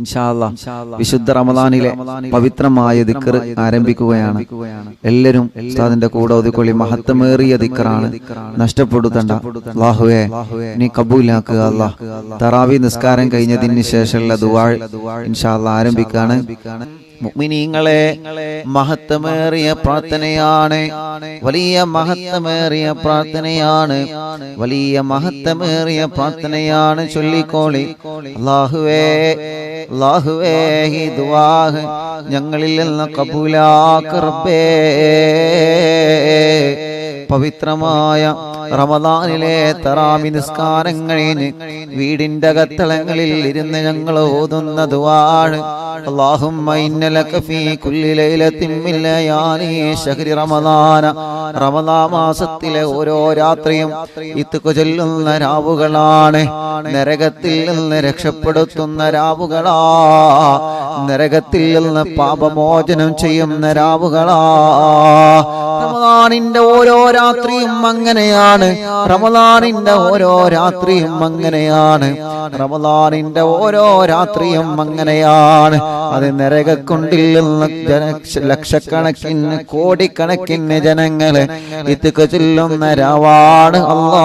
ഇൻഷാല്ല വിശുദ്ധ റമദാനിലെ പവിത്രമായ ദിക്കർ ആരംഭിക്കുകയാണ്. എല്ലാവരും ഉസ്താദിന്റെ കൂടെ ഒതുക്കൊള്ളി മഹത്വമേറിയ ദിക്കറാണ് നഷ്ടപ്പെടുത്തണ്ട. അല്ലാഹുവേ നീ കബൂലാക്കുക അല്ലാ തറാവി നിസ്കാരം കഴിഞ്ഞതിന് ശേഷമുള്ള ദുവാൾ ഇൻഷാല്ല ആരംഭിക്കാണ്. മുഅ്മിനീങ്ങളെ മഹത്വമേറിയ പ്രാർത്ഥനയാണ്. വലിയ മഹത്വമേറിയ പ്രാർത്ഥനയാണ്. വലിയ മഹത്വമേറിയ പ്രാർത്ഥനയാണ്. ചൊല്ലിക്കോളി. അല്ലാഹുവേ ഞങ്ങളിൽ നിന്ന് കബൂലാക്ക് റബ്ബേ. പവിത്രമായ റമദാനിലെ തറാമി നിസ്കാരങ്ങളിൽ വീടിന്റെ അകത്തളങ്ങളിൽ ഇരുന്ന് ഞങ്ങൾ ഓതുന്ന ദുആണ് اللهم إن لك في كل ليلة من ليالي شهر رمضان റമദാ മാസത്തിലെ ഓരോ രാത്രിയും ഇത്തുക്കു ചൊല്ലുന്ന രാവുകളാണ് നരകത്തിൽ നിന്ന് രക്ഷപ്പെടുത്തുന്ന രാവുകളാ നരകത്തിൽ നിന്ന് പാപമോചനം ചെയ്യുന്ന രാവുകളാ റമദാനിന്റെ ഓരോ രാത്രിയും അങ്ങനെയാണ്. റമദാനിന്റെ ഓരോ രാത്രിയും അങ്ങനെയാണ്. റമദാനിന്റെ ഓരോ രാത്രിയും അങ്ങനെയാണ്. അത് നരകക്കുണ്ടിൽ നിന്ന് ലക്ഷക്കണക്കിന് കോടിക്കണക്കിന് ജനങ്ങൾ ഇത് ചൊല്ലുന്ന രാവാണ് അല്ലാ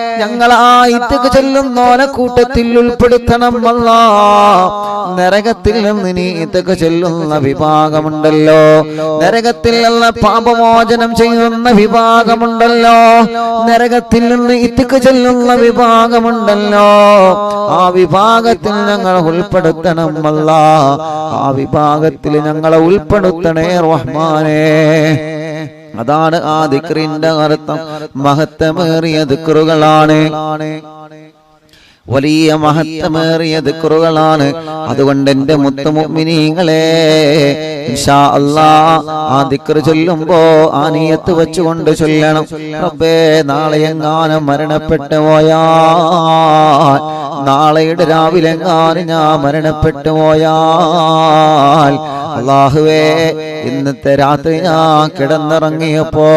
ഇത്തക്ക് ചെല്ലുന്നോനെ കൂട്ടത്തിൽ ഉൾപ്പെടുത്തണം വന്ന നരകത്തിൽ നിന്ന് നീ ചെല്ലുന്ന വിഭാഗമുണ്ടല്ലോ. നരകത്തിൽ നിന്ന് പാപമോചനം ചെയ്യുന്ന വിഭാഗമുണ്ടല്ലോ. നരകത്തിൽ നിന്ന് ഇത്തക്ക് ചെല്ലുന്ന വിഭാഗമുണ്ടല്ലോ. ആ വിഭാഗത്തിൽ ഞങ്ങൾ ഉൾപ്പെടുത്തണം വല്ല ആ വിഭാഗത്തിൽ ഞങ്ങളെ ഉൾപ്പെടുത്തണേ റഹ്മാനേ. അതാണ് ആ ദിക്റിന്റെ അർത്ഥം. മഹത്വമേറിയ ദിക്റുകളാണ്. വലിയ മഹത്വമേറിയ ദിക്റുകളാണ്. അതുകൊണ്ട് എന്റെ മുത്തുമുഗ്മിനീങ്ങളെ ആ ദിക്ർ ചൊല്ലുമ്പോ ആ നീയത്ത് വെച്ചുകൊണ്ട് ചൊല്ലണം. റബ്ബേ നാളെ എങ്ങാനും മരണപ്പെട്ടു പോയാ നാളെയുടെ രാവിലെ എങ്ങാനും ഞാൻ മരണപ്പെട്ടു പോയാൽ അള്ളാഹുവേ ഇന്നത്തെ രാത്രി ഞാൻ കിടന്നിറങ്ങിയപ്പോ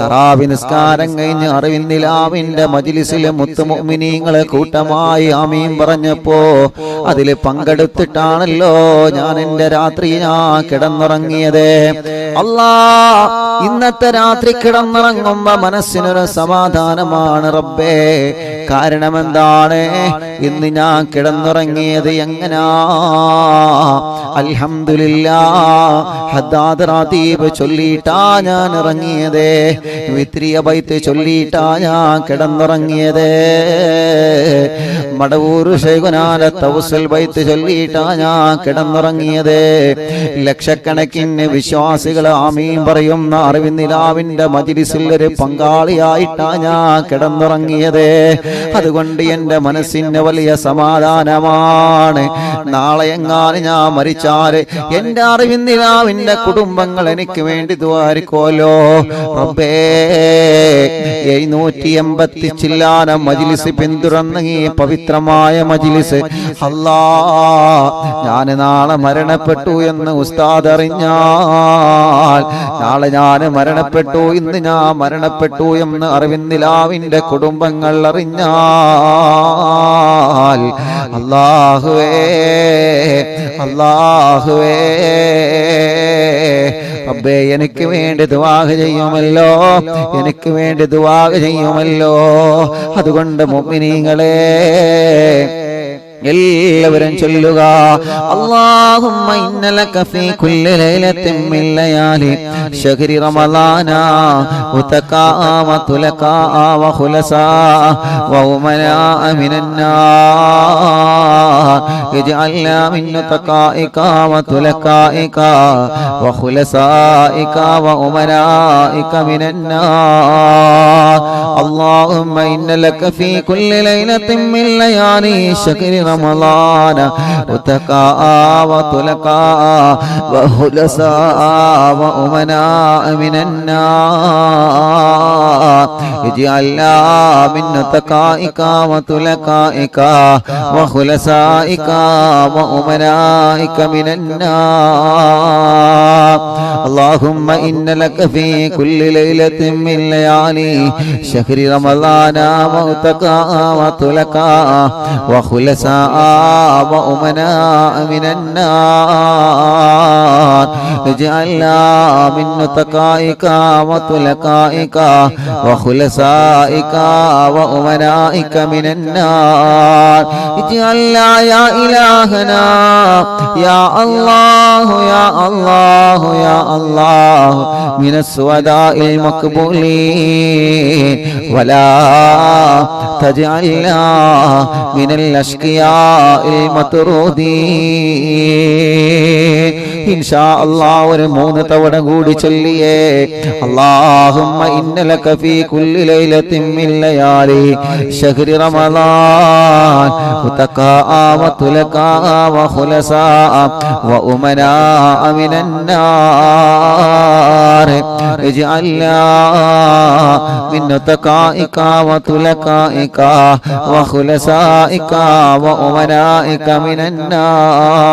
തറാവി നിസ്കാരം കഴിഞ്ഞ് അറിവിന്ദിലാവിന്റെ മജിലിസിലെ മുത്തുമോമിനിങ്ങളെ കൂട്ടമായി ആമീൻ പറഞ്ഞപ്പോ അതിൽ പങ്കെടുത്തിട്ടാണല്ലോ ഞാൻ എന്റെ രാത്രി ഞാൻ കിടന്നിറങ്ങിയത്. അല്ലാ ഇന്നത്തെ രാത്രി കിടന്നിറങ്ങുമ്പോ മനസ്സിനൊരു സമാധാനമാണ് റബ്ബേ. കാരണം എന്താണ് ഇന്ന് ഞാൻ കിടന്നുറങ്ങിയത് എങ്ങനാ? അൽഹംദുലില്ലാ. ഹദ്ദാദ് ഹദാദ്രാതീബ് ചൊല്ലിയിട്ടാ ഞാൻ ഇറങ്ങിയതേ വിത്രിയ ബൈത്ത് ചൊല്ലിയിട്ടാ ഞാൻ കിടന്നുറങ്ങിയത്. മടവൂർ ശൈകുനാല തൗസൽ ബൈത്ത് ചൊല്ലിയിട്ടാ ഞാൻ കിടന്നുറങ്ങിയത്. ലക്ഷക്കണക്കിന് വിശ്വാസികൾ ആമീൻ പറയുന്ന അറിവിന്ദിലാവിന്റെ മജിലിസിൽ ഒരു പങ്കാളിയായിട്ടാ ഞാൻ കിടന്നുറങ്ങിയത്. അതുകൊണ്ട് എന്റെ മനസ്സിന് വലിയ സമാധാനമാണ്. നാളെ എങ്ങാനും ഞാൻ മരിച്ചാൽ എന്റെ അറിവിന്ദിലാവിന്റെ കുടുംബങ്ങൾ എനിക്ക് വേണ്ടി ദ്വാരിക്കോലോ റബ്ബേ എഴുന്നൂറ്റി എൺപത്തി ചില്ലാന മജിലിസ് പിന്തുടർന്ന് ഈ പവിത്രമായ മജിലിസ് അല്ലാ ഞാൻ നാളെ മരണപ്പെട്ടു എന്ന് ഉസ്താദ് അറിഞ്ഞാൽ നാളെ ഞാൻ മരണപ്പെട്ടു ഇന്ന് ഞാൻ മരണപ്പെട്ടു എന്ന് അറിവിന്ദിലാവിന്റെ കുടുംബങ്ങൾ അറിഞ്ഞാൽ അല്ലാഹുവേ അല്ലാഹുവേ അബ്ബേ എനിക്ക് വേണ്ടി ദുവാഹ ചെയ്യുമല്ലോ എനിക്ക് വേണ്ടി ദുവാഹ ചെയ്യുമല്ലോ. അതുകൊണ്ട് മുഅ്മിനീങ്ങളെ എല്ലാവരും ചൊല്ലുക അല്ലാഹുമ്മ ഇന്നലക ഫീ കുല്ലി ലൈലത്തിൻ മിൻ ലയാലി ശഹരി റമളാന ഉതകാ വതുലകാ വഖുലസാ വഉമനാ മിനന്നാർ اجعلنا من نتقائك وتلقائك وخلصائك وأمرائك من النار اللهم إن لك في كل ليلة من ليالي شكر رمضان أتقاء وطلقاء وخلصاء وأمناء من النار اجعلنا من أتقائك وطلقائك وخلصائك وأمنائك من النار اللهم إن لك في كل ليلة من ليالي شهر رمضان وأتقاء وطلقاء وخلصاء وأمناء من النار اجعلنا من نتقائك وطلقائك وخلصائك وأمنائك من النار اجعلنا يا إلهنا يا الله يا الله يا الله من السوداء المقبولين. ولا تجعلنا من الأشقياء المطرودين. ഇൻഷാ അല്ലാഹ് ഒരു മൂന്ന് തവണ കൂടി ചൊല്ലിയേ അല്ലാഹുമ്മ ഇന്നലക ഫീ കുല്ലി ലൈലത്തിൻ മിൻ ലയാലി ശഹ്രി റമളാൻ ഉതഖാ വതുലഖാ വഖുലസാ വഉമനാ മിനൻ നാർ اجعلنا من نتقائك وتلقائك وخلصائك وأمنائك من النار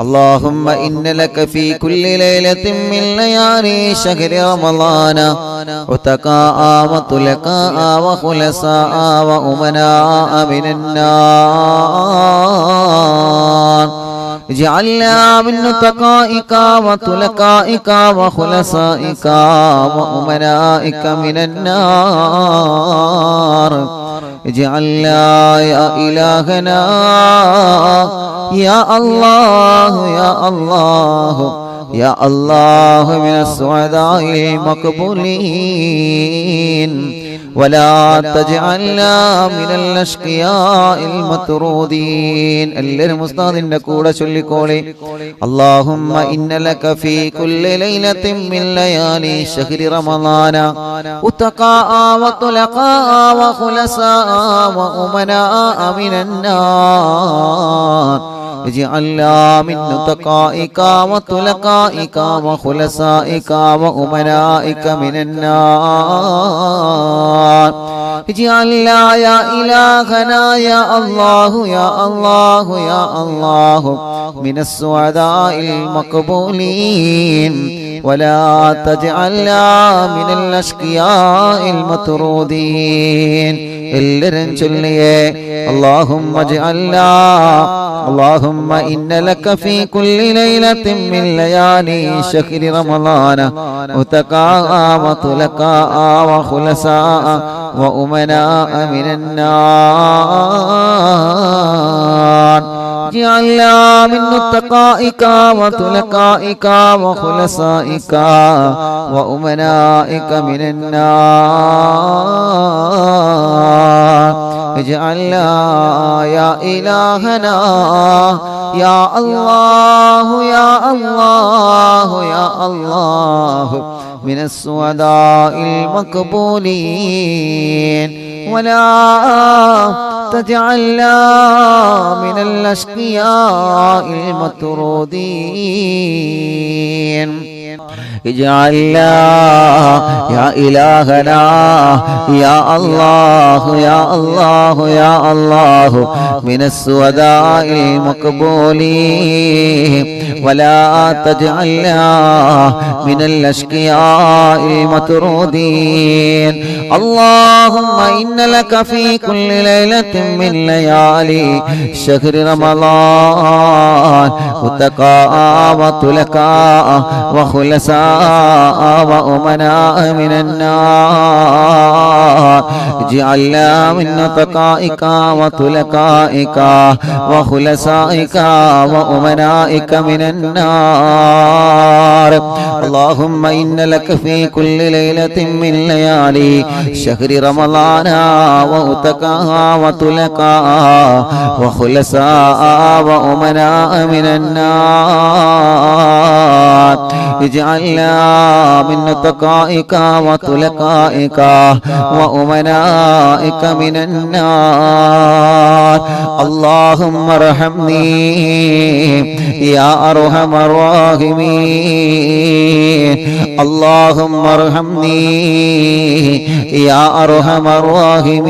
اللهم إن لك في كل ليلة من ليالي شهر رمضان. عتقاء وطلقاء وخلصاء وأمناء من النار. اجعلنا من نتقائك وطلقائك وخلصائك وأمنائك من النار. اجعلنا يا إلهنا يا الله يا الله يا الله من السعداء المقبولين ولا تجعلنا من الأشقياء المطرودين എല്ലാവരും ഉസ്താദിന്റെ കൂടെ ചൊല്ലിക്കോളെ اللهم إن لك في كل ليلة من ليالي شهر رمضان أتقاء وطلقاء وخلصاء وأمناء من النار اجعلنا من نتقائك وطلقائك وخلصائك وأمنائك من النار اجعلنا يا إلهنا يا الله يا الله يا الله من السعداء المقبولين ولا تجعلنا من الأشقياء المطرودين എല്ലാവരും ചൊല്ലിയേ اللهم اجعلنا اللهم إن لك في كل ليلة من ليالي شهر رمضان أتقاء وطلقاء وخلصاء وأمناء من النار جعلنا من نتقائك وطلقائك وخلصائك وأمنائك من النار اجعلنا يا إلهنا يا الله يا الله يا الله من السعداء المقبولين. ولا تجعلنا من الأشقياء المطرودين. اجعلنا يا إلهنا يا الله يا الله يا الله من السوداء المقبولين ولا تجعلنا من الأشقياء المطرودين اللهم إن لك في كل ليلة من ليالي شهر رمضان وتقاء وطلقاء وخلصاء وأمناء من النار. اجعلنا من نطقائك وطلقائك وخلصائك وأمنائك من النار. اللهم إن لك في كل ليلة من ليالي شهر رمضان وأتقى وطلقا وخلصاء وأمناء من النار. اجعلنا من نطقائك وطلقائك وأمنائك من النار اللهم ارحمني يا أرحم الراحمين اللهم ارحمني يا أرحم الراحمين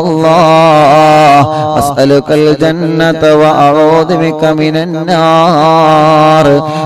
الله أسألك الجنة وأعوذ بك من النار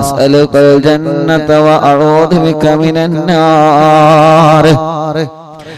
أسألك الجنة وأعوذ بك من النار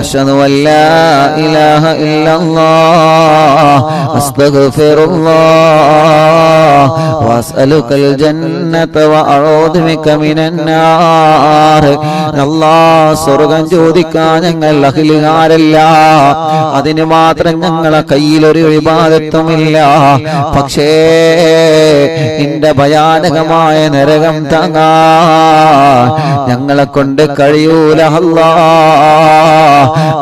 أشهد أن لا إله إلا الله أستغفر الله وأسألك الجنة وأعوذ بك من النار അല്ലാ സ്വർഗം ചോദിക്കാൻ ഞങ്ങൾ അഖിലുകാരല്ല അതിന് മാത്രം ഞങ്ങളെ കയ്യിലൊരു വിവാദത്വമില്ല പക്ഷേ നിന്റെ ഭയാനകമായ നരകം താങ്ങാൻ ഞങ്ങളെ കൊണ്ട് കഴിയൂല അല്ലാ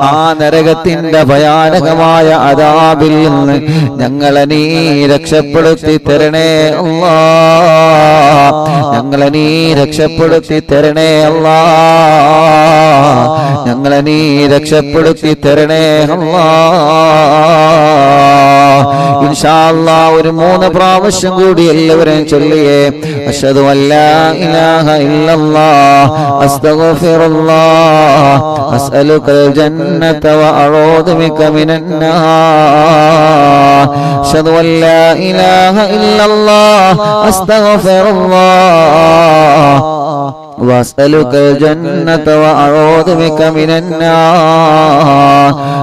ആ നരകത്തിന്റെ ഭയാനകമായ അതാബിൽ നിന്ന് ഞങ്ങളെ നീ രക്ഷപ്പെടുത്തി തരണേ അല്ലാ. ഞങ്ങളെ നീ രക്ഷപ്പെടുത്തി തരണേ അല്ലാ. ഞങ്ങളെ നീ രക്ഷപ്പെടുത്തി തരണേ അല്ലാ. ഇൻഷാ അല്ലാ ഒരു മൂന്ന് പ്രാവശ്യം കൂടി എല്ലാവരും ചൊല്ലിയേ അഷ്ഹദു അല്ലാ ഇലാഹ ഇല്ലല്ലാഹ് അസ്തഗ്ഫിറുല്ലാഹ് അസ്അലുകൽ ജന്നത വഅഊദു ബിക മിനൻ നാർ അഷ്ഹദു അല്ലാ ഇലാഹ ഇല്ലല്ലാഹ് അസ്തഗ്ഫിറുല്ലാഹ് واسألك الجنة وأعوذ بك من النار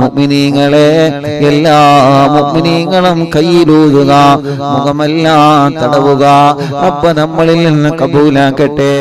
മുഅ്മിനീങ്ങളെ എല്ലാ മുഅ്മിനീങ്ങളും കയ്യിലൂതുക മുഖമെല്ലാം തടവുക. അപ്പ നമ്മളിൽ നിന്ന് കബൂലാക്കട്ടെ.